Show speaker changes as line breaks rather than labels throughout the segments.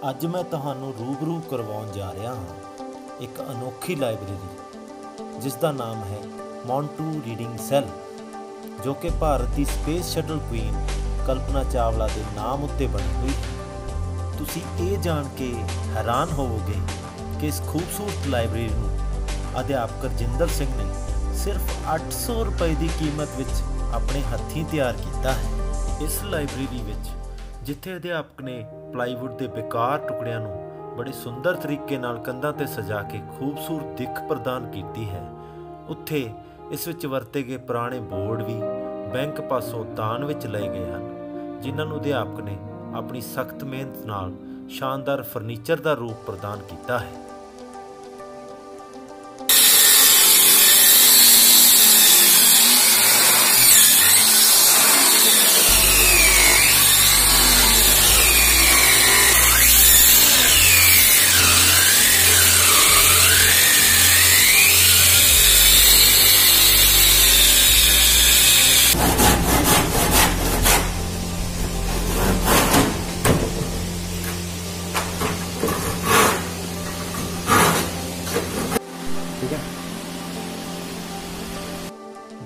ਅੱਜ ਮੈਂ ਤੁਹਾਨੂੰ ਰੂਬਰੂ ਕਰਵਾਉਣ ਜਾ ਰਿਹਾ ਹਾਂ ਇੱਕ ਅਨੋਖੀ ਲਾਇਬ੍ਰੇਰੀ, ਜਿਸ ਦਾ ਨਾਮ ਹੈ ਮੌਂਟੂ ਰੀਡਿੰਗ ਸੈੱਲ ਜੋ ਕਿ ਭਾਰਤ ਦੀ space shuttle queen Kalpana Chawla ਦੇ ਨਾਮ ਉੱਤੇ ਬਣੀ ਹੋਈ ਤੁਸੀਂ ਇਹ ਜਾਣ ਕੇ ਹੈਰਾਨ ਹੋਵੋਗੇ ਕਿ ਇਸ ਖੂਬਸੂਰਤ ਲਾਇਬ੍ਰੇਰੀ ਨੂੰ ਅਧਿਆਪਕ ਰਜਿੰਦਰ ਸਿੰਘ ਨੇ ਸਿਰਫ 800 ਰੁਪਏ ਦੀ ਕੀਮਤ ਵਿੱਚ ਆਪਣੇ ਹੱਥੀਂ ਤਿਆਰ ਕੀਤਾ ਹੈ। ਇਸ ਲਾਇਬ੍ਰੇਰੀ ਵਿੱਚ ਜਿੱਥੇ ਅਧਿਆਪਕ ਨੇ ਪਲਾਈਵੁੱਡ ਦੇ ਬੇਕਾਰ ਟੁਕੜਿਆਂ ਨੂੰ ਬੜੇ ਸੁੰਦਰ ਤਰੀਕੇ ਨਾਲ ਕੰਧਾਂ ਤੇ ਸਜਾ ਕੇ ਖੂਬਸੂਰਤ ਦਿੱਖ ਪ੍ਰਦਾਨ ਕੀਤੀ ਹੈ। ਉੱਥੇ ਇਸ ਵਿੱਚ ਵਰਤੇ ਗਏ ਪੁਰਾਣੇ ਬੋਰਡ ਵੀ ਬੈਂਕ ਪਾਸੋਂ ਦਾਨ ਵਿੱਚ ਲਏ ਗਏ ਹਨ, ਜਿਨ੍ਹਾਂ ਨੂੰ ਅਧਿਆਪਕ ਨੇ ਆਪਣੀ ਸਖਤ ਮਿਹਨਤ ਨਾਲ ਸ਼ਾਨਦਾਰ ਫਰਨੀਚਰ ਦਾ ਰੂਪ ਪ੍ਰਦਾਨ ਕੀਤਾ ਹੈ।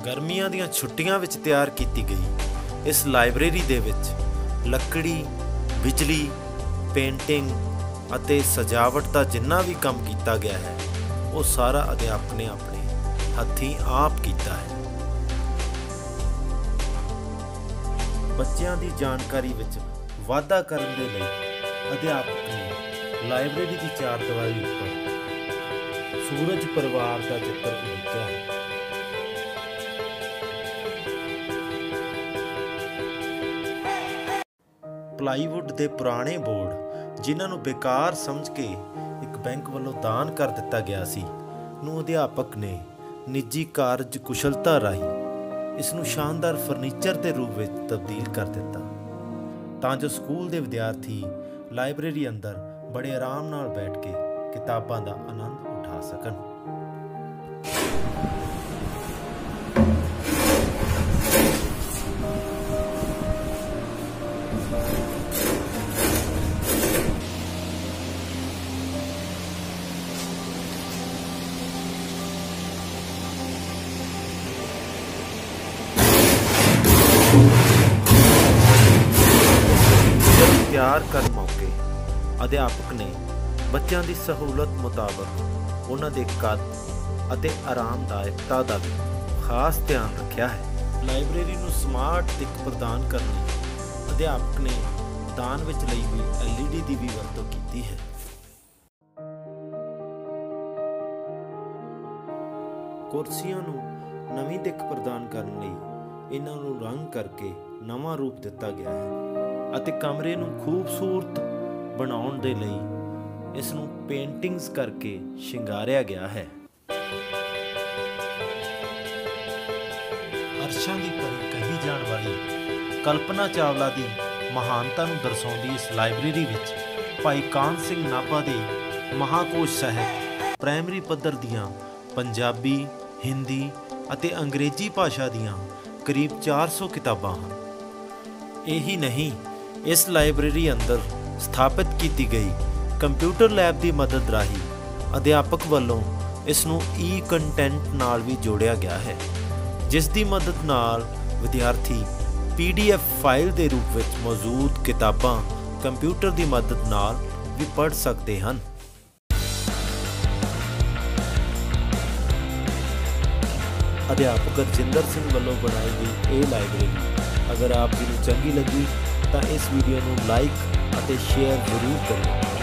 ਗਰਮੀਆਂ ਦੀਆਂ ਛੁੱਟੀਆਂ ਵਿੱਚ ਤਿਆਰ ਕੀਤੀ ਗਈ। ਇਸ ਲਾਇਬ੍ਰੇਰੀ ਦੇ ਵਿੱਚ ਲੱਕੜੀ, ਬਿਜਲੀ, ਪੇਂਟਿੰਗ ਅਤੇ ਸਜਾਵਟ ਦਾ ਜਿੰਨਾ ਵੀ ਕੰਮ ਕੀਤਾ ਗਿਆ ਹੈ, ਉਹ ਸਾਰਾ ਅਧਿਆਪਕ ਨੇ ਆਪਣੇ ਹੱਥੀਂ ਆਪ ਕੀਤਾ ਹੈ। ਬੱਚਿਆਂ ਦੀ ਜਾਣਕਾਰੀ ਵਿੱਚ ਵਾਧਾ ਕਰਨ ਦੇ ਲਈ ਅਧਿਆਪਕ ਨੇ ਲਾਇਬ੍ਰੇਰੀ ਦੀ ਚਾਰ ਦੀਵਾਰੀ ਉੱਪਰ ਸੂਰਜ ਪਰਿਵਾਰ ਦਾ ਚਿੱਤਰ ਉਲੀਕਿਆ ਹੈ। ਪਲਾਈਵੁੱਡ ਦੇ ਪੁਰਾਣੇ ਬੋਰਡ, ਜਿਨ੍ਹਾਂ ਨੂੰ ਬੇਕਾਰ ਸਮਝ ਕੇ ਇੱਕ ਬੈਂਕ ਵੱਲੋਂ ਦਾਨ ਕਰ ਦਿੱਤਾ ਗਿਆ ਸੀ, ਨੂੰ ਅਧਿਆਪਕ ਨੇ ਨਿੱਜੀ ਕਾਰਜ ਕੁਸ਼ਲਤਾ ਰਾਹੀਂ ਇਸ ਨੂੰ ਸ਼ਾਨਦਾਰ ਫਰਨੀਚਰ ਦੇ ਰੂਪ ਵਿੱਚ ਤਬਦੀਲ ਕਰ ਦਿੱਤਾ। ਤਾਂ ਜੋ ਸਕੂਲ ਦੇ ਵਿਦਿਆਰਥੀ ਲਾਇਬ੍ਰੇਰੀ ਅੰਦਰ ਬੜੇ ਆਰਾਮ ਨਾਲ ਬੈਠ ਕੇ ਕਿਤਾਬਾਂ ਦਾ ਆਨੰਦ ਉਠਾ ਸਕਣ। ਤਿਆਰ ਕਰਨ ਮੌਕੇ ਅਧਿਆਪਕ ਨੇ ਬੱਚਿਆਂ ਦੀ ਸਹੂਲਤ ਮੁਤਾਬਕ ਉਹਨਾਂ ਦੇ ਕੱਦ ਅਤੇ ਆਰਾਮਦਾਇਕਤਾ ਦਾ ਵੀ ਖਾਸ ਧਿਆਨ ਰੱਖਿਆ ਹੈ। ਲਾਇਬ੍ਰੇਰੀ ਨੂੰ ਸਮਾਰਟ ਦਿੱਖ ਪ੍ਰਦਾਨ ਕਰਨ ਲਈ ਅਧਿਆਪਕ ਨੇ ਦਾਨ ਵਿੱਚ ਲਈ ਹੋਈ LED ਦੀ ਵੀ ਵਰਤੋਂ ਕੀਤੀ ਹੈ। ਕੁਰਸੀਆਂ ਨੂੰ ਨਵੀਂ ਦਿੱਖ ਪ੍ਰਦਾਨ ਕਰਨ ਲਈ ਇਹਨਾਂ ਨੂੰ ਰੰਗ ਕਰਕੇ ਨਵਾਂ ਰੂਪ ਦਿੱਤਾ ਗਿਆ ਹੈ। ਅਤੇ ਕਮਰੇ ਨੂੰ ਖੂਬਸੂਰਤ ਬਣਾਉਣ ਦੇ ਲਈ ਇਸ ਨੂੰ ਪੇਂਟਿੰਗਸ ਕਰਕੇ ਸ਼ਿੰਗਾਰਿਆ ਗਿਆ ਹੈ। ਅਰਸ਼ਾਂ ਦੀ ਪਰੀ ਕਹੀ ਜਾਣ ਵਾਲੀ ਕਲਪਨਾ ਚਾਵਲਾ ਦੀ ਮਹਾਨਤਾ ਨੂੰ ਦਰਸਾਉਂਦੀ ਇਸ ਲਾਇਬ੍ਰੇਰੀ ਵਿੱਚ ਭਾਈ ਕਾਨ ਸਿੰਘ ਨਾਭਾ ਦੇ ਮਹਾਕੋਸ਼ ਸਾਹਿਤ ਪ੍ਰਾਇਮਰੀ ਪੱਧਰ ਦੀਆਂ ਪੰਜਾਬੀ, ਹਿੰਦੀ ਅਤੇ ਅੰਗਰੇਜ਼ੀ ਭਾਸ਼ਾ ਦੀਆਂ ਕਰੀਬ 400 ਕਿਤਾਬਾਂ ਹਨ। ਇਹੀ ਨਹੀਂ ਇਸ ਲਾਇਬ੍ਰੇਰੀ ਅੰਦਰ ਸਥਾਪਿਤ ਕੀਤੀ ਗਈ ਕੰਪਿਊਟਰ ਲੈਬ ਦੀ ਮਦਦ ਰਾਹੀਂ ਅਧਿਆਪਕ ਵੱਲੋਂ ਇਸ ਨੂੰ ਈ ਕੰਟੈਂਟ ਨਾਲ ਵੀ ਜੋੜਿਆ ਗਿਆ ਹੈ, ਜਿਸ ਦੀ ਮਦਦ ਨਾਲ ਵਿਦਿਆਰਥੀ ਪੀਡੀਐਫ ਫਾਈਲ ਦੇ ਰੂਪ ਵਿੱਚ ਮੌਜੂਦ ਕਿਤਾਬਾਂ ਕੰਪਿਊਟਰ ਦੀ ਮਦਦ ਨਾਲ ਵੀ ਪੜ੍ਹ ਸਕਦੇ ਹਨ। ਅਧਿਆਪਕ ਰਜਿੰਦਰ ਸਿੰਘ ਵੱਲੋਂ ਬਣਾਈ ਗਈ ਇਹ ਲਾਇਬ੍ਰੇਰੀ ਅਗਰ ਆਪ ਜੀ ਨੂੰ ਚੰਗੀ ਲੱਗੀ ਤਾਂ ਇਸ ਵੀਡੀਓ ਨੂੰ ਲਾਈਕ ਅਤੇ ਸ਼ੇਅਰ ਜ਼ਰੂਰ ਕਰੋ